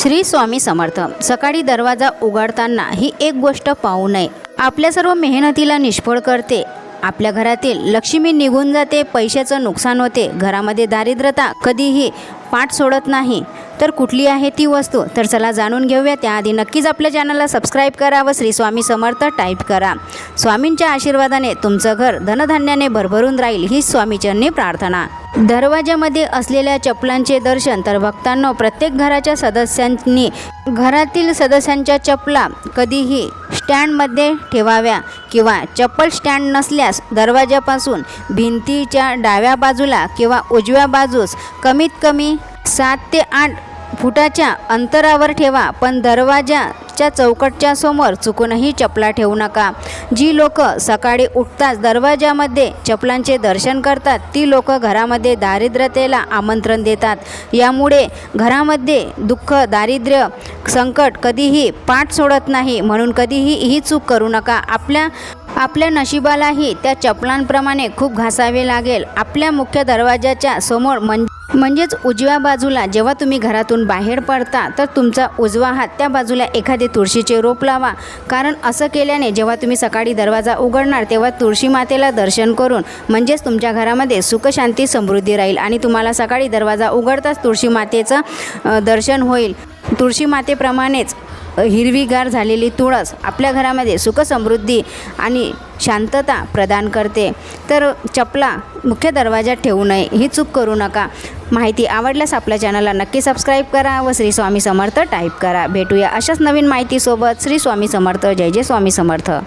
श्री स्वामी समर्थ. सकाळी दरवाजा उघडताना ही एक गोष्ट पाहू नये. आपल्या सर्व मेहनतीला निष्फळ करते. आपल्या घरातील लक्ष्मी निघून जाते पैशाचं नुकसान होते. घरामध्ये दारिद्रता कधीही पाठ सोडत नाही. तर कुठली आहे ती वस्तू? तर चला जाणून घेऊया. त्याआधी नक्कीच आपल्या चॅनलला सबस्क्राईब करा व श्री स्वामी समर्थ टाईप करा. स्वामींच्या आशीर्वादाने तुमचं घर धनधान्याने भरभरून राहील ही स्वामीचरणी प्रार्थना. दरवाजामध्ये असलेल्या चपलांचे दर्शन तर भक्तांनो प्रत्येक घराच्या सदस्यांनी घरातील सदस्यांच्या चपला कधीही स्टँडमध्ये ठेवाव्या किंवा चप्पल स्टँड नसल्यास दरवाजापासून भिंतीच्या डाव्या बाजूला किंवा उजव्या बाजूस कमीत कमी सात ते आठ फुटाच्या अंतरावर ठेवा. पण दरवाजा घराच्या चौकटच्या समोर चुकूनही चपला ठेवू नका. जी लोक सकाळी उठताच दरवाजामध्ये चपलांचे दर्शन करतात ती लोक घरामध्ये दारिद्र्यतेला आमंत्रण देतात. यामुळे घरामध्ये दुःख दारिद्र्य संकट कधीही पाठ सोडत नाही म्हणून कधीही ही चूक करू नका. आपल्या आपल्या नशिबालाही त्या चपलांप्रमाणे खूप घासावे लागेल. आपल्या मुख्य दरवाजाच्या समोर म्हणजे म्हणजेच उजव्या बाजूला जेव्हा तुम्ही घरातून बाहेर पडता तर तुमचा उजवा हात त्या बाजूला एखादे तुळशीचे रोप लावा. कारण असं केल्याने जेव्हा तुम्ही सकाळी दरवाजा उघडणार तेव्हा तुळशी मातेला दर्शन करून म्हणजेच तुमच्या घरामध्ये सुखशांती समृद्धी राहील आणि तुम्हाला सकाळी दरवाजा उघडताच तुळशी मातेचं दर्शन होईल. तुळशी मातेप्रमाणेच हिरवीगार झालेली तुळस आपल्या घरामध्ये सुख समृद्धी आणि शांतता प्रदान करते. तर चपला मुख्य दरवाजात ठेवू नये ही चूक करू नका. माहिती आवडल्यास आपल्या चॅनलला नक्की सबस्क्राईब करा व श्री स्वामी समर्थ टाईप करा. भेटूया अशाच नवीन माहितीसोबत. श्री स्वामी समर्थ. जय जय स्वामी समर्थ.